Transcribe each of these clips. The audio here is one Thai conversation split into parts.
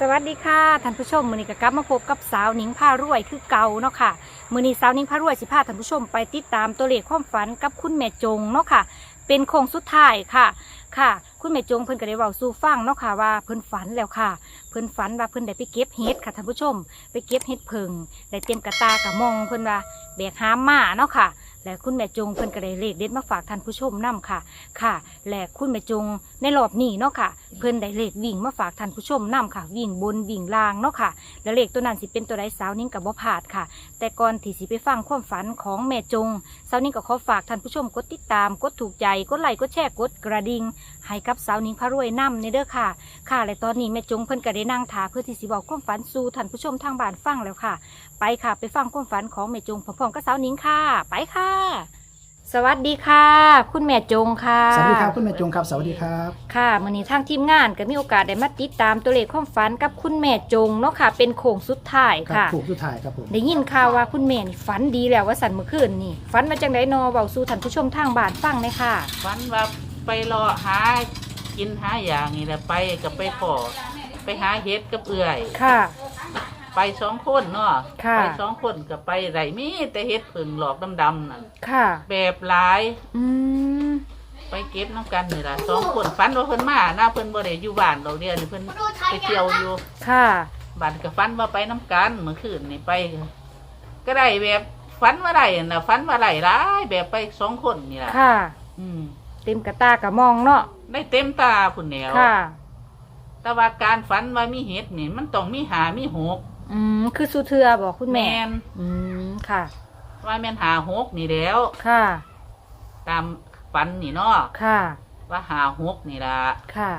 สวัสดีค่ะท่านผู้ชมมือนี้ก็กลับมาพบกับสาวหนิงพารวยคือเก่าเนาะค่ะมือนี้สาวหนิงพารวยสิพาท่านผู้ชมไปติดตามตัวเลขความฝันกับคุณแม่จงเนาะค่ะ เป็นโค้งสุดท้ายค่ะค่ะ คุณแม่จงเพิ่นก็ได้เว้าสู่ฟังเนาะค่ะว่าเพิ่นฝันแล้วค่ะ เพิ่นฝันว่าเพิ่นได้ไปเก็บเห็ดค่ะท่านผู้ชม ไปเก็บเห็ดเพิงได้เตรียมกระตากระมองเพิ่นว่าแบกหามมาเนาะค่ะ และคุณแม่จงเพิ่นก็ได้เลขเด็ดมาฝากท่านผู้ชมนํค่ะ ค่ะ และคุณแม่จงในรอบนี้เนาะค่ะ เพิ่นได้เลขวิ่งมาฝากท่านผู้ชมนํค่ะ วิ่งบนวิ่งล่างเนาะค่ะ แล้วเลขตัวนั้นสิเป็นตัวใดสาวนิ่งกับบ่พลาดค่ะ แต่ก่อนที่สิไปฟังความฝันของแม่จงสาวนิ่งก็ขอฝากท่านผู้ชมกดติดตามกดถูกใจกดไลค์กดแชร์กดกระดิ่งให้กับสาวนิ่งพระรวยนํในเด้อค่ะ ค่ะ และตอนนี้แม่จงเพิ่นก็ได้นั่งถาเพื่อที่สิบอกความฝันสู่ท่านผู้ชมทางบ้านฟังแล้วค่ะ ไปค่ะ ไปฟังความฝันของแม่จงพร้อมๆกับสาวนิ่งค่ะ ไปค่ะสวัสดีค่ะ คุณแม่จงค่ะ สวัสดีครับคุณแม่จงครับ สวัสดีครับค่ะมื่อนี้ทางทีมงานก็มีโอกาสได้มาติดตามตัวเลขความฝันกับคุณแม่จงเนาะค่ะ เป็นโค้งสุดท้ายครับค่ะ ถูกสุดท้ายครับผมได้ยินข่าวว่าคุณแม่นี่ฝันดีแล้วว่าสันเมื่อคืนนี่ฝันมาจังไดนอเบาสู่ท่านผู้ชมทางบ้านฟังเลยค่ะ ฝันว่าไปรอหากินหาอย่างนี่แหละไปกับไปขอไปหาเฮ็ดกับเอื่อย ค่ะ ไปสองคนเนาะค่ะ ไปสองคนกับไปไรมีแต่เฮ็ดผึ่งหลอกดำๆนั่นค่ะ แบบหลายอืม ไปเก็บน้ำกันนี่ล่ะสองคนฝันว่าเพิ่นมาหน้าเพิ่นบ่ได้อยู่บ้านเราเดียวนี่เพิ่นไปเที่ยวอยู่ค่ะ บ้านก็ฝันว่าไปน้ำกันเมื่อคืนนี่ไป ก็ได้แบบฝันว่าไรน่ะฝันว่าไรหลายแบบไปสองคนนี่ล่ะค่ะ อืมเต็มกระตากระมองเนาะ ได้เต็มตาพุ่นแนว ค่ะ แต่ว่าการฝันว่ามีเห็ดนี่มันต้องมีหามีหก อืมคือสุเทือบอกคุณแม่นอืมค่ะ ว่าแม่นหาหกนี่แล้ว ค่ะ ตามฝันนี่เนาะค่ะ ว่าหาหกนี่ละค่ะ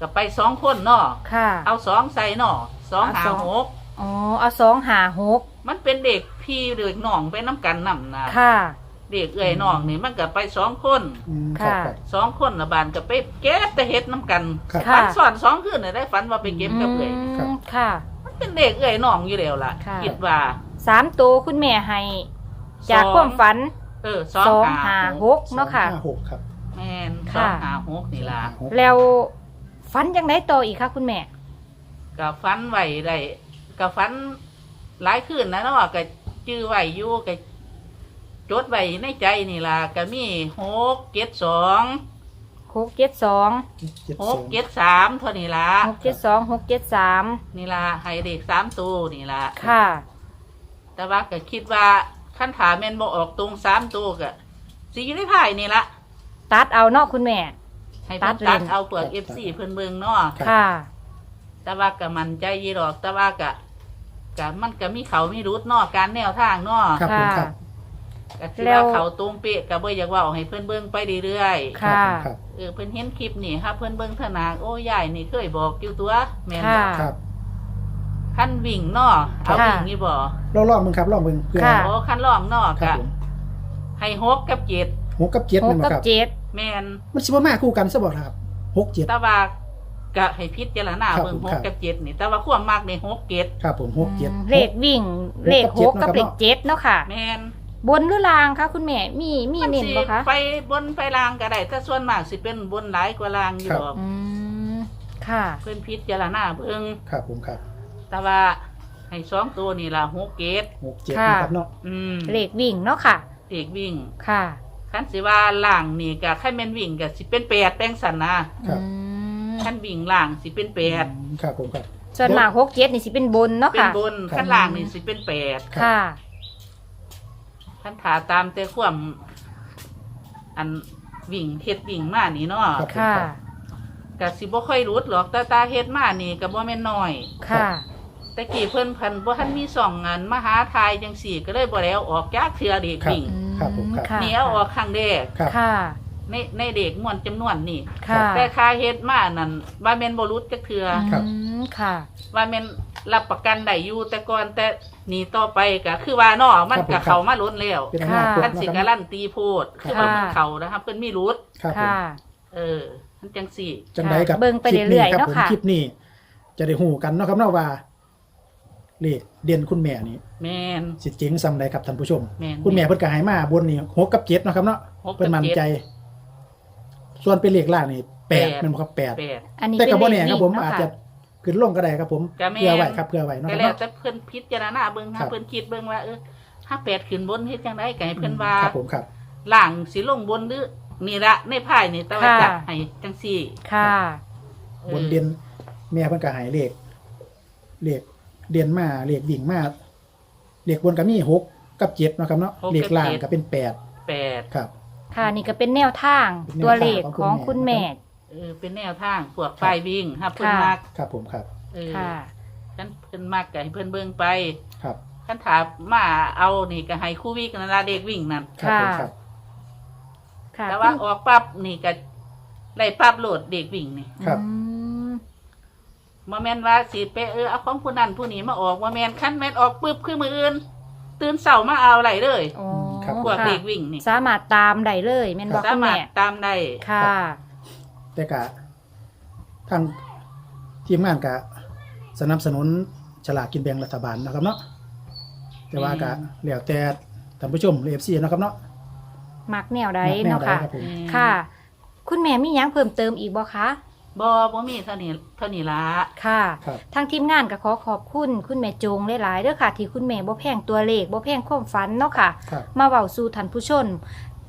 ก็ไปสองคนเนาะค่ะเอาสองใส่เนาะสองเอาหาสองหกอ๋อเอาสองหาหกมันเป็นเด็กพี่เด็กน้องไปน้ำกันนำนะค่ะ เด็กเอ้ยน้องนี่มันก็ไปสองคนอืมครับค่ะครับสองคนละบานก็ไปเก็บแต่เห็ดน้ำกันครับ ค่ะ ฝันสอนสองคืนน่ะได้ฝันว่าไปเก็บกับเอ้ยอืมครับค่ะมัน เป็นเด็กเอ้ยน้องอยู่แล้วล่ะค่ะ คิดว่าสามตัวคุณแม่ให้จากความฝันเออสสอองงหาหาหหกกเนาะค่ะ สองห้าหกครับแม่นสค่ะองหาหกนี่ล่ะหกแล้วฝันยังไงต่ออีกคะคุณแม่ ก็ฟันไหวได้ก็ฟันหลายคืนนะเนาะก็จื้อไหวอยู่ก็จดไหวในใจนี่ล่ะก็มีหกเจ็ดสอง หกเจ็ดสองเจ็ดหสอกงเจ็ดสามเท่านี้ล่ะหกเจ็ดสองหกเจ็ดสามนี่ล่ะให้เด็กสามตัวนี่ล่ะค่ะ แต่ว่าก็คิดว่าขั้นถาแม่นบ่ออกตรงสามตัวก็สีอยู่ในไพ่นี่ละตัดเอาเนาะคุณแม่ ให้เพิ่นตัตัดดเลนเอาเปลือกเอฟซีเพิ่นเบิ่งเนาะค่ะ แต่ว่าก็มันใจยีดอกแต่ว่าก็ก็มันก็มีเขามีรุดเนาะการแนวทางเนาะ ครับผมครับ ก็คือแล้ว่าวเขาตรงเป๊ะก็บ่อยากเว่าให้เพิ่นเบิ่งไปเรื่อยครับค่ะผมครับๆเออเพิ่นเห็นคลิปนี่ครับเพิ่นเบิ่งเถอะนาโอ้ยายนี่เคยบอกอยู่ตัวแม่นค่ะบ่ครับคันวิ่งเนาะเอาค่ะ วิ่งนี่บ่ลองลองมึงครับลองมึงเพื่อค่ะ โอ้คันร้องเนาะครัก็บผมให้หกกับเจ็ดหกกับเจ็ดหนั่กนกับครับ เจ็ด แม่นมันสิบ่มาคู่กันซะบ่ครับหกเจ็ด แต่ว่าก็ให้พิจารณาครับเบิ่งผมหครักบกับเจ็ดนี่ แต่ว่าความมากในหกเจ็ดครับผมหกเจ็ดอืมเลขวิ่งเลขหกกับเลขเจ็ดเนาะค่ะ แม่น บนหรือลางคะคุณแม่มีมีมันเน้นสิบ่คะไปบนไปลางก็ได้แต่ส่วนมากสิเป็นบนหลายกว่าลางอยู่ดอกอืมค่ะ เพิ่นพิจารณาเบิ่งครับผมครับ แต่ว่าให้สองตัวนี่ล่ะหกเจ็ดหกเจ็ดค่ะนะครับเนาะอืมเลขวิ่งเนาะค่ะเด็กวิ่งค่ะคันสิว่าล่างนี่ก็คันแม่นวิ่งก็สิเป็นแปดแป้งสันนะครับอืมคันวิ่งล่างสิเป็นแปดอืมครับผมครับส่วนมากหกเจ็ดนี่สิเป็นบนเนาะเป็นค่ะบนครับคันล่างนี่สิเป็นแปดค่ะ คันถาตามแต่ความอันวิ่งเฮ็ดวิ่งมานี่เนาะครับผมค่ะครับก็สิบ่ค่อยรุดหรอกแต่ตาเฮ็ดมานี่ก็บ่แม่นน้อย ค่ะ แต่กี้เพิ่นเพันบ่ทันมีสองงานมาหาทายจังสี่ก็เลยบ่ได้เอาออกจากเทื่อเด็กครับ วิ่งครับผมครับ ค่ะนี่เอาออกครั้งแรก ครับ ค่ะ ในในเด็กม่วนจำนวนนี่ค่ะแต่ค่าเฮ็ดมานั่นว่าแม่นบ่รุดจักเทื่อครับ อืมค่ะ ว่าแม่นรับประกันได้อยู่แต่ก่อนแต่นี่ต่อไปก็คือว่าเนาะมันครับผมครัก็บเข้ามาล้นแล้วเป็นอนาคตคันนะสิคกะรับ ลั่นตีโพดคือว่าค่ะ มันเข้านะครับเพิ่นมีรุดครับผมค่ะ เออมันจังสี่ จังไดกับเบิ่งไปคลิปเรื่อยๆครับเนาะผมค่ะ คลิปนี้ จะได้หูกันเนาะครับเนาะว่าเลขเด่นคุณแม่นี่แม่น สิเจ๋งซำใดครับท่านผู้ชม แม่นคุณแม่เพิ่นก็ให้มาบนนี่หกกับเจ็ดเนาะครับเนาะหกกับเพิ่นมั่นเจ็ดใจ ส่วนเป็นเลขล่างนี่แปดแปดแมันบ่ครับแปดแปด อันนี้แต่เป็กับนบ่เลแน่ขครับวิ่งผมเนาะอาจค่ะจะขึ้นลงก็ได้ครับผมก็แม่น เพื่อไว้ครับเพื่อไว้เนาะคก็รับแล้วเนาะ แต่เพิ่นพิจารณาเบิ่งครัหาบเพิ่นคิดเบิ่งว่าเออถ้าแปดขึ้นบนเฮ็ดจังไดก็ให้เพิ่นว่าครับผมครับล่างสิลงบนหรือนี่ละในไพ่นี่แต่ว่าค่ะ จับให้จังซี่ค่ะ ออบนเด่นแม่เพิ่นก็ใหายเลขเลขเด่นมาเลขวิ่งมาเลขบนก็มีหกกับเจ็ดเนาะครับเนาะเลขล่างก็เป็นแปดแปด ครับ ค่ะนี่ก็เป็นแนวทางเป็นแนวทางตัวเลขของของคุคุณณแม่ แม่เออเป็นแนวทางพวกป้ายวิ่งถ้าเพิ่นค่ะมักครับผมครับเออค่ะ คันเพิ่นมักก็ให้เพิ่นเบิ่งไปครับคันถามมาเอานี่ก็ให้คู่วิ่งนั่นล่ะเด็กวิ่งนั่นครับผมค่ะ ครับค่ะแต่ว่าออกปั๊บนี่ก็ไล่ปั๊บโหลดเด็กวิ่งนี่ครับอืมบ่แม่นว่าสิไปเออเอาของผู้นั้นผู้นี้มาออกบ่แม่นคันแม่นออกปึ๊บคือมื้ออื่น ตื่นเช้ามาเอาไหลเลยอ๋อ ครับ พวกค่ะ เด็กวิ่งนี่สามารถตามได้เลยแม่นบอกสาคุณมารถแม่ตามได้ ค่ะ แต่กะทางทีมงานกะสนับสนุนฉลากกินแบ่งรัฐบาลนะครับเนาะแต่ว่ากะแล้วแต่ท่านผู้ชมเอฟซีนาะครับเนาะมักแนวใดแนวเนาะใดค่ะครับผม ค่ะ คุณแม่มีหยังเพิ่มเติมอีกบ่คะ บ่บ่มีเท่านี้เท่านี้ละค่ะ ครับทางทีมงานก็ขอขอบคุณคุณแม่จงหลายๆเด้อค่ะ ที่คุณแม่บ่แพงตัวเลขบ่แพงความฝันเนาะค่ะ ครับ มาเว้าสู่ท่านผู้ชม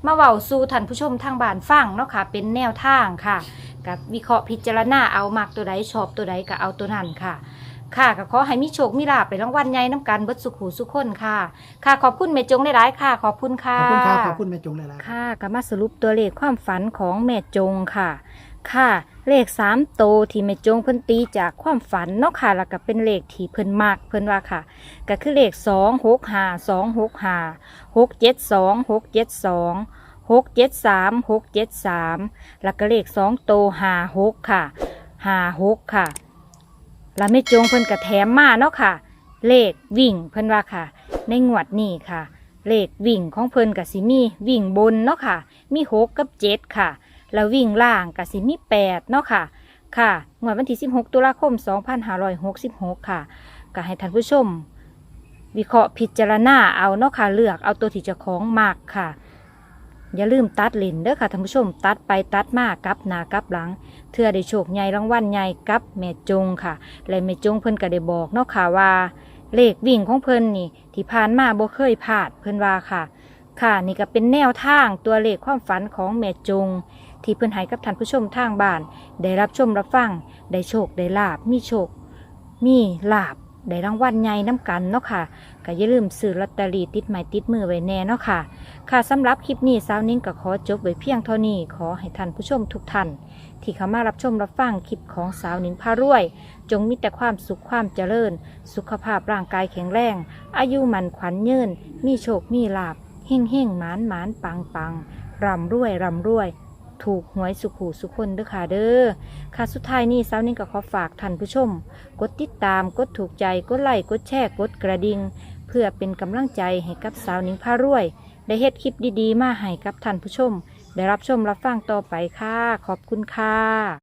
มาเว้าสู่ท่านผู้ชมทางบ้านฟังเนาะค่ะ เป็นแนวทางค่ะ กับวิเคราะห์พิจารณาเอามักตัวใดชอบตัวใดก็เอาตัวนั้นค่ะ ค่ะก็ขอให้มีโชคมีลาภไปรางวัลใหญ่น้ำกันเบิดสุขหูสุขคนค่ะ ค่ะ ขอบคุณแม่จงหลายๆค่ะ ขอบคุณขค่ะอบคุณครับขอบคุณแม่จงหลายๆครับค่ะก็มาสรุปตัวเลขความฝันของแม่จงค่ะ ค่ะ เลขสามโตที่แม่จงเพิ่นตีจากความฝันเนาะค่ะ แล้วก็เป็นเลขที่เพิ่นมากเพิ่นว่าค่ะ ก็คือเลขสองหกห้าสองหกห้าหกเจ็ดสองหกเจ็ดสองหกเจ็ดสามหกเจ็ดสามแล้วก็เลขสองโตห้าหกค่ะห้าหกค่ะ แล้วแม่จงเพิ่นก็แถมมาเนาะค่ะ เลขวิ่งเพิ่นว่าค่ะ ในงวดนี้ค่ะ เลขวิ่งของเพิ่นกับสิมีวิ่งบนเนาะค่ะ มีหกกับเจ็ดค่ะ แล้ววิ่งล่างกับสิมีแปดเนาะค่ะ ค่ะงวดวันที่ 16 ตุลาคม 2566 ค่ะก็ให้ท่านผู้ชม วิเคราะห์พิจารณาเอาเนาะค่ะ เลือกเอาตัวที่เจะของมากค่ะ อย่าลืมตัดเลนเด้อค่ะท่านผู้ชม ตัดไปตัดมากลับหน้ากลับหลัง เทื่อได้โชคใหญ่รางวัลใหญ่กับแม่จงค่ะ และแม่จงเพิ่นก็ได้บอกเนาะค่ะว่า เลขวิ่งของเพิ่นนี่ที่ผ่านมาบ่เคยพลาดเพิ่นว่าค่ะ ค่ะนี่ก็เป็นแนวทางตัวเลขความฝันของแม่จง ที่เพิ่อนให้กับท่านผู้ชมทางบ้าน ได้รับชมรับฟังได้โชคได้ลาบมีโชค มีลาบได้รางวัลใหญ่น้ำกันเนาะค่ะก็อย่าลืมซื้อลอตเตอรี่ติดไม้ติดมือไว้แน่เนาะค่ะ ค่ะสำหรับคลิปนี้สาวนิ้งก็ขอจบไว้เพียงเท่านี้ขอให้ท่านผู้ชมทุกท่านที่เข้ามารับชมรับฟังคลิปของสาวนิ้งพารวย จงมีแต่ความสุขความเจริญ สุขภาพร่างกายแข็งแรง อายุมันขวัญยืนมีโชคมีลาบ เฮ่งเฮ่งหมานหมานปังปังร่ำรวยร่ำรวย ถูกหวยสุขูสุขคนเด้อค่ะเด้อค่ะสุดท้ายนี้สาวนิ่งก็ขอฝากท่านผู้ชม กดติดตามกดถูกใจกดไลค์กดแชร์กดกระดิ่งเพื่อเป็นกำลังใจให้กับสาวนิ่งพารวย ได้เฮ็ดคลิปดีๆ มาให้กับท่านผู้ชม ได้รับชมรับฟังต่อไปค่ะ ขอบคุณค่ะ